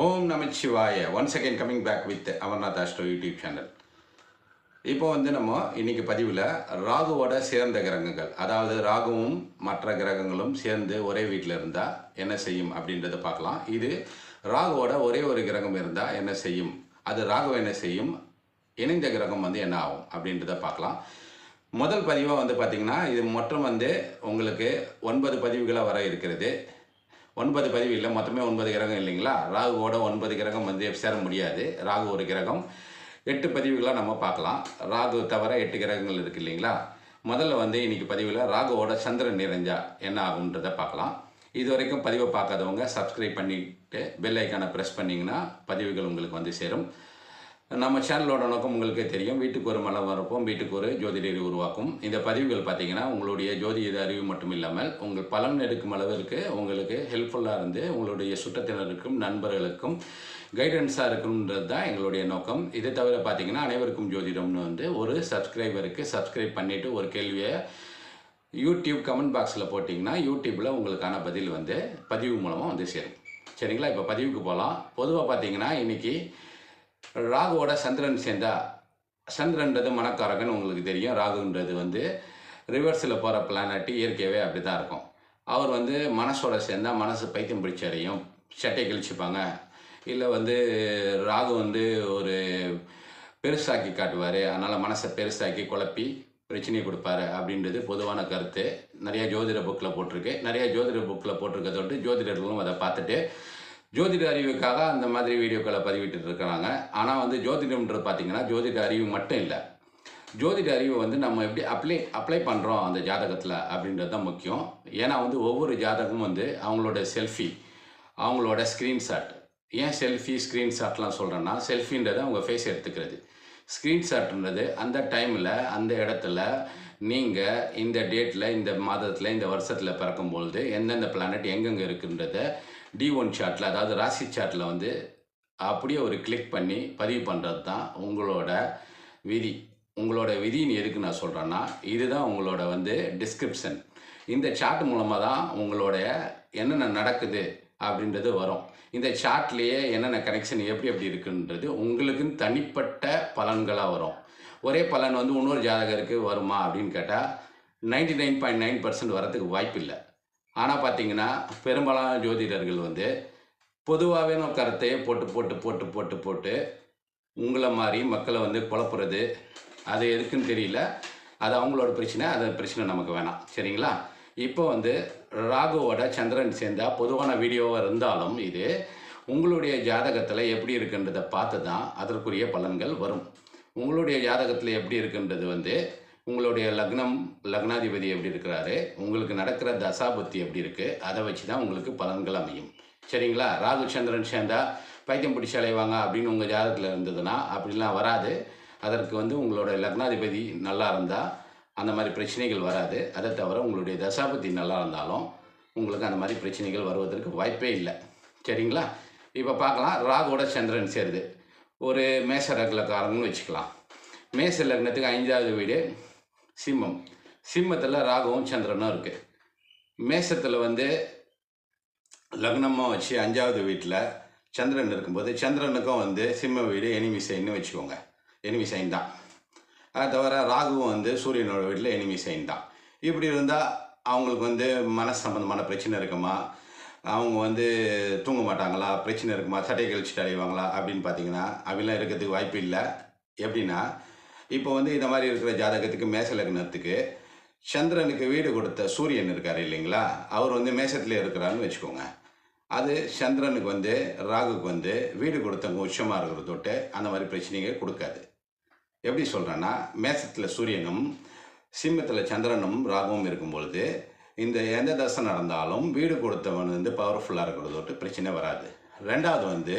Om Namachivaya. Once second coming back with Amarnath astro YouTube channel இப்போ வந்து நம்ம இன்னைக்கு பதிவில் ராகுவோட சேர்ந்த கிரகங்கள் அதாவது ராகுவும் மற்ற கிரகங்களும் சேர்ந்து ஒரே வீட்டில் இருந்தால் என்ன செய்யும் அப்படின்றத பார்க்கலாம். இது ராகுவோட ஒரே ஒரு கிரகம் இருந்தால் என்ன செய்யும்? அது ராகு என்ன செய்யும்? இணைந்த கிரகம் வந்து என்ன ஆகும் அப்படின்றத பார்க்கலாம். முதல் பதிவாக வந்து பார்த்திங்கன்னா இது மொத்தம் வந்து உங்களுக்கு ஒன்பது பதிவுகளாக வர இருக்கிறது. ஒன்பது பதிவு இல்லை மொத்தமே ஒன்பது கிரகம் இல்லைங்களா? ராகுவோட ஒன்பது கிரகம் வந்து சேர முடியாது. ராகு ஒரு கிரகம். எட்டு பதிவுகளாக நம்ம பார்க்கலாம். ராகு தவிர எட்டு கிரகங்கள் இருக்கு இல்லைங்களா? முதல்ல வந்து இன்னைக்கு பதிவில் ராகுவோட சந்திரன் நிறைஞ்சா என்ன ஆகுன்றதை பார்க்கலாம். இது வரைக்கும் பதிவை பார்க்காதவங்க சப்ஸ்கிரைப் பண்ணிட்டு பெல் ஐக்கானை ப்ரெஸ் பண்ணிங்கன்னா பதிவுகள் உங்களுக்கு வந்து சேரும். நம்ம சேனலோட நோக்கம் உங்களுக்கே தெரியும். வீட்டுக்கு ஒரு மலம் வரப்போம். வீட்டுக்கு ஒரு ஜோதிடரை உருவாக்கும். இந்த பதிவுகள் பார்த்தீங்கன்னா உங்களுடைய ஜோதிட அறிவு மட்டும் இல்லாமல் உங்கள் பலன் எடுக்கும் அளவிற்கு உங்களுக்கு ஹெல்ப்ஃபுல்லாக இருந்து உங்களுடைய சுற்றத்தினருக்கும் நண்பர்களுக்கும் கைடன்ஸாக இருக்கணுன்றது தான் எங்களுடைய நோக்கம். இதை தவிர பார்த்தீங்கன்னா அனைவருக்கும் ஜோதிடம்னு வந்து ஒரு சப்ஸ்கிரைபருக்கு சப்ஸ்கிரைப் பண்ணிவிட்டு ஒரு கேள்வியை யூடியூப் கமெண்ட் பாக்ஸில் போட்டிங்கன்னா யூடியூப்பில் உங்களுக்கான பதில் வந்து பதிவு மூலமாக வந்து சேரும். சரிங்களா? இப்போ பதிவுக்கு போகலாம் பொதுவாக பார்த்தீங்கன்னா இன்றைக்கி ராகுவோட சந்திரன் சேர்ந்தா சந்திரன்றது மனக்காரகன் உங்களுக்கு தெரியும். ராகுன்றது வந்து ரிவர்ஸில் போகிற பிளானட்டி இயற்கையாகவே அப்படி தான் இருக்கும். அவர் வந்து மனசோட சேர்ந்தால் மனசு பைத்தியம் பிடிச்சறையும் சட்டை கிழிச்சுப்பாங்க. இல்லை வந்து ராகு வந்து ஒரு பெருசாக்கி காட்டுவார். அதனால் மனசை பெருசாக்கி குழப்பி பிரச்சனையை கொடுப்பாரு அப்படின்றது பொதுவான கருத்து. நிறைய ஜோதிட புக்கில் போட்டிருக்கு. நிறைய ஜோதிட புக்கில் போட்டிருக்கதோட்டு ஜோதிடர்களும் அதை பார்த்துட்டு ஜோதிட அறிவுக்காக அந்த மாதிரி வீடியோக்களை பதிவிட்டு இருக்கிறாங்க. ஆனால் வந்து ஜோதிடம்ன்றது பார்த்தீங்கன்னா ஜோதிட அறிவு மட்டும் இல்லை. ஜோதிட அறிவை வந்து நம்ம எப்படி அப்ளை அப்ளை பண்ணுறோம் அந்த ஜாதகத்தில் அப்படின்றது தான் முக்கியம். ஏன்னா வந்து ஒவ்வொரு ஜாதகமும் வந்து அவங்களோட செல்ஃபி அவங்களோட ஸ்க்ரீன்ஷாட் ஏன் செல்ஃபி ஸ்க்ரீன்ஷாட்லாம் சொல்கிறேன்னா செல்ஃபின்றது அவங்க ஃபேஸ் எடுத்துக்கிறது. ஸ்க்ரீன்ஷாட்ன்றது அந்த டைமில் அந்த இடத்துல நீங்கள் இந்த டேட்டில் இந்த மாதத்தில் இந்த வருஷத்தில் பிறக்கும்பொழுது எந்தெந்த பிளானட் எங்கெங்கே இருக்குன்றத டி ஒன் சார்ட்டில் அதாவது ராசி சார்ட்டில் வந்து அப்படியே ஒரு கிளிக் பண்ணி பதிவு பண்ணுறது தான் உங்களோட விதி. உங்களோட விதின்னு எதுக்கு நான் சொல்கிறேன்னா இதுதான் உங்களோட வந்து டிஸ்கிரிப்ஷன் இந்த சார்ட் மூலமாக தான் உங்களோடைய என்னென்ன நடக்குது அப்படின்றது வரும். இந்த சார்ட்லேயே என்னென்ன கனெக்ஷன் எப்படி எப்படி இருக்குன்றது உங்களுக்குன்னு தனிப்பட்ட பலன்களாக வரும். ஒரே பலன் வந்து இன்னொரு ஜாதகருக்கு வருமா அப்படின்னு கேட்டால் ninety nine point nine percent வரத்துக்கு வாய்ப்பு இல்லை ஆனால் பார்த்தீங்கன்னா பெரும்பாலான ஜோதிடர்கள் வந்து பொதுவாகவே நம்ம கருத்தையே போட்டு போட்டு போட்டு போட்டு போட்டு உங்களை மாதிரி மக்களை வந்து குழப்புறது அது எதுக்குன்னு தெரியல. அது அவங்களோட பிரச்சனை அது பிரச்சனை நமக்கு வேணாம். சரிங்களா? இப்போ வந்து ராகுவோட சந்திரன் சேர்ந்தா பொதுவான வீடியோவாக இருந்தாலும் இது உங்களுடைய ஜாதகத்தில் எப்படி இருக்குன்றதை பார்த்து தான் அதற்குரிய பலன்கள் வரும். உங்களுடைய ஜாதகத்தில் எப்படி இருக்குன்றது வந்து உங்களுடைய லக்னம் லக்னாதிபதி எப்படி இருக்கிறாரு? உங்களுக்கு நடக்கிற தசாபுத்தி எப்படி இருக்குது அதை வச்சு தான் உங்களுக்கு பலன்கள் அமையும். சரிங்களா? ராகு சந்திரன் சேர்ந்தா பைத்தியம் பிடிச்சி அலைவாங்க அப்படின்னு உங்கள் ஜாதகத்தில் இருந்ததுன்னா அப்படிலாம் வராது. அதற்கு வந்து உங்களோட லக்னாதிபதி நல்லா இருந்தால் அந்த மாதிரி பிரச்சனைகள் வராது. அதை தவிர உங்களுடைய தசாபதி நல்லா இருந்தாலும் உங்களுக்கு அந்த மாதிரி பிரச்சனைகள் வருவதற்கு வாய்ப்பே இல்லை. சரிங்களா? இப்போ பார்க்கலாம். ராகுவோட சந்திரன் சேருது. ஒரு மேச லக்னக்காரங்கன்னு வச்சுக்கலாம். மேச லக்னத்துக்கு ஐந்தாவது வீடு. சிம்மம். சிம்மத்தில் ராகவும் சந்திரனும் இருக்குது மேசத்தில் வந்து லக்னமாக வச்சு அஞ்சாவது வீட்டில் சந்திரன் இருக்கும்போது சந்திரனுக்கும் வந்து சிம்ம வீடு எனிமி சைன்னு வச்சுக்கோங்க. எனிமி சைன் தான். அது தவிர ராகுவும் வந்து சூரியனோட வீட்டில் எனிமி சைன் தான். இப்படி இருந்தால் அவங்களுக்கு வந்து மன சம்பந்தமான பிரச்சனை இருக்குமா? அவங்க வந்து தூங்க மாட்டாங்களா? பிரச்சனை இருக்குமா? சட்டை கழிச்சுட்டு அடைவாங்களா அப்படின்னு பார்த்தீங்கன்னா அப்படிலாம் இருக்கிறதுக்கு வாய்ப்பு இல்லை. எப்படின்னா இப்போ வந்து இந்த மாதிரி இருக்கிற ஜாதகத்துக்கு மேச லக்னத்துக்கு சந்திரனுக்கு வீடு கொடுத்த சூரியன் இருக்கார் இல்லைங்களா? அவர் வந்து மேசத்தில் இருக்கிறாருன்னு வச்சுக்கோங்க. அது சந்திரனுக்கு வந்து ராகுக்கு வந்து வீடு கொடுத்தவங்க உச்சமாக இருக்கிற தொட்டு அந்த மாதிரி பிரச்சனைகள் கொடுக்காது. எப்படி சொல்கிறேன்னா மேசத்தில் சூரியனும் சிம்மத்தில் சந்திரனும் ராகுவும் இருக்கும் பொழுது இந்த எந்த தசை நடந்தாலும் வீடு கொடுத்தவன் வந்து பவர்ஃபுல்லாக இருக்கிறத தொட்டு பிரச்சனை வராது. ரெண்டாவது வந்து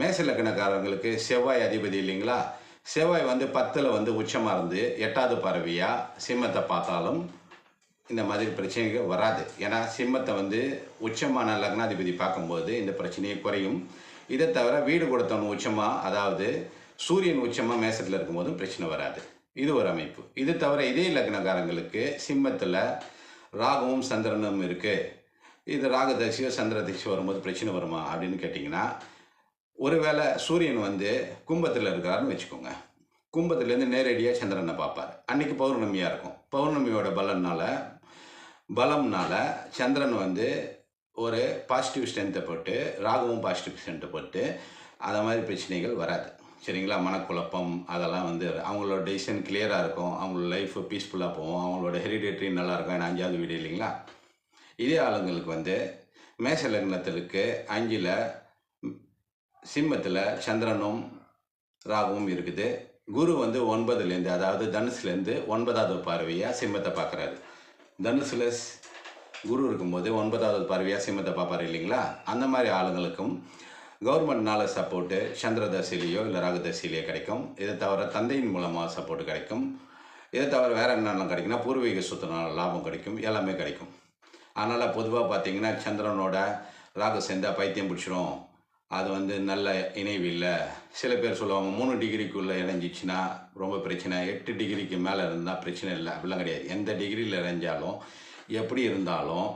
மேச லக்கணக்காரங்களுக்கு செவ்வாய் அதிபதி இல்லைங்களா? செவ்வாய் வந்து பத்தில் வந்து உச்சமாக இருந்து எட்டாவது பறவையாக சிம்மத்தை பார்த்தாலும் இந்த மாதிரி பிரச்சனைகள் வராது. ஏன்னா சிம்மத்தை வந்து உச்சமான லக்னாதிபதி பார்க்கும்போது இந்த பிரச்சனையை குறையும். இதை தவிர வீடு கொடுத்தவன் உச்சமாக அதாவது சூரியன் உச்சமாக மேசத்தில் இருக்கும்போதும் பிரச்சனை வராது. இது ஒரு அமைப்பு. இது தவிர இதே லக்னக்காரங்களுக்கு சிம்மத்தில் ராகுவும் சந்திரனும் இருக்குது இது ராகு தசியோ சந்திர தசியோ வரும்போது பிரச்சனை வருமா அப்படின்னு கேட்டிங்கன்னா ஒருவேளை சூரியன் வந்து கும்பத்தில் இருக்காருன்னு வச்சுக்கோங்க. கும்பத்துலேருந்து நேரடியாக சந்திரனை பார்ப்பார். அன்றைக்கி பௌர்ணமியாக இருக்கும். பௌர்ணமியோட பலனால் பலம்னால சந்திரன் வந்து ஒரு பாசிட்டிவ் ஸ்ட்ரென்த்தை போட்டு ராகுவும் பாசிட்டிவ் ஸ்ட்ரென்த்தை போட்டு அந்த மாதிரி பிரச்சனைகள் வராது. சரிங்களா? மனக்குழப்பம் அதெல்லாம் வந்து அவங்களோட டெசிஷன் கிளியராக இருக்கும். அவங்களோட லைஃப் பீஸ்ஃபுல்லாக போகும். அவங்களோட ஹெரிடேட்ரி நல்லா இருக்கும். ஏன்னா அஞ்சாவது வீடு இல்லைங்களா? இதே ஆளுங்களுக்கு வந்து மேச லக்னத்திற்கு அஞ்சில் சிம்மத்தில் சந்திரனும் ராகுவும் இருக்குது. குரு வந்து ஒன்பதுலேருந்து அதாவது தனுசுலேருந்து ஒன்பதாவது பார்வையாக சிம்மத்தை பார்க்குறாரு. தனுசுல குரு இருக்கும்போது ஒன்பதாவது பார்வையாக சிம்மத்தை பார்ப்பார் இல்லைங்களா? அந்த மாதிரி ஆளுங்களுக்கும் கவர்மெண்ட்னால் சப்போர்ட்டு சந்திரதசையிலேயோ இல்லை ராகு கிடைக்கும். இதை தவிர தந்தையின் மூலமாக சப்போர்ட் கிடைக்கும். இதை தவிர வேறு என்னென்ன கிடைக்குன்னா பூர்வீக சொத்துனால லாபம் கிடைக்கும் எல்லாமே கிடைக்கும். அதனால் பொதுவாக பார்த்தீங்கன்னா சந்திரனோட ராகு சேர்ந்தால் பைத்தியம் பிடிச்சிரும். அது வந்து நல்ல இணைவு இல்லை சில பேர் சொல்லுவாங்க மூணு டிகிரிக்குள்ளே இணைஞ்சிச்சுன்னா ரொம்ப பிரச்சனை. எட்டு டிகிரிக்கு மேலே இருந்தால் பிரச்சனை இல்லை. அப்படிலாம் கிடையாது. எந்த டிகிரியில் இணைஞ்சாலும் எப்படி இருந்தாலும்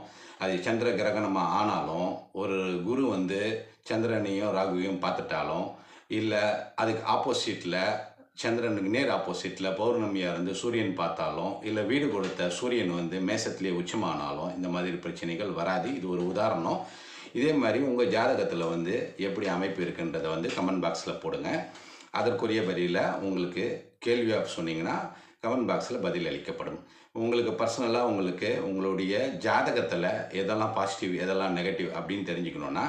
அது சந்திர கிரகணமாக ஆனாலும் ஒரு குரு வந்து சந்திரனையும் ராகுவையும் பார்த்துட்டாலும் இல்லை அதுக்கு ஆப்போசிட்டில் சந்திரனுக்கு நேர் ஆப்போசிட்டில் பௌர்ணமியாக இருந்து சூரியன் பார்த்தாலும் இல்லை வீடு கொடுத்த சூரியன் வந்து மேசத்திலே உச்சமானாலும் இந்த மாதிரி பிரச்சனைகள் வராது. இது ஒரு உதாரணம். இதே மாதிரி உங்கள் ஜாதகத்தில் வந்து எப்படி அமைப்பு இருக்குன்றதை வந்து கமெண்ட் பாக்ஸில் போடுங்க. அதற்குரிய பதிலில் உங்களுக்கு கேள்வியாக சொன்னீங்கன்னா கமெண்ட் பாக்ஸில் பதில் அளிக்கப்படும். உங்களுக்கு பர்சனலாக உங்களுக்கு உங்களுடைய ஜாதகத்தில் எதெல்லாம் பாசிட்டிவ் எதெல்லாம் நெகட்டிவ் அப்படின்னு தெரிஞ்சுக்கணுன்னா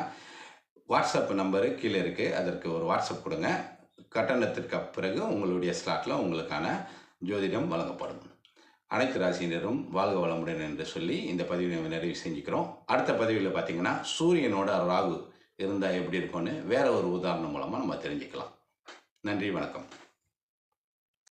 வாட்ஸ்அப் நம்பரு கீழே இருக்குது அதற்கு ஒரு வாட்ஸ்அப் கொடுங்க. கட்டணத்திற்கு பிறகு உங்களுடைய ஸ்லாட்டில் உங்களுக்கான ஜோதிடம் வழங்கப்படும். அனைத்து ராசியினரும் வாழ்க வளமுடன் என்று சொல்லி இந்த பதிவை நம்ம நிறைவு செஞ்சுக்கிறோம். அடுத்த பதிவில் பார்த்தீங்கன்னா சூரியனோட ராகு இருந்தால் எப்படி இருக்கும்னு வேற ஒரு உதாரணம் மூலமாக நம்ம தெரிஞ்சுக்கலாம். நன்றி வணக்கம்.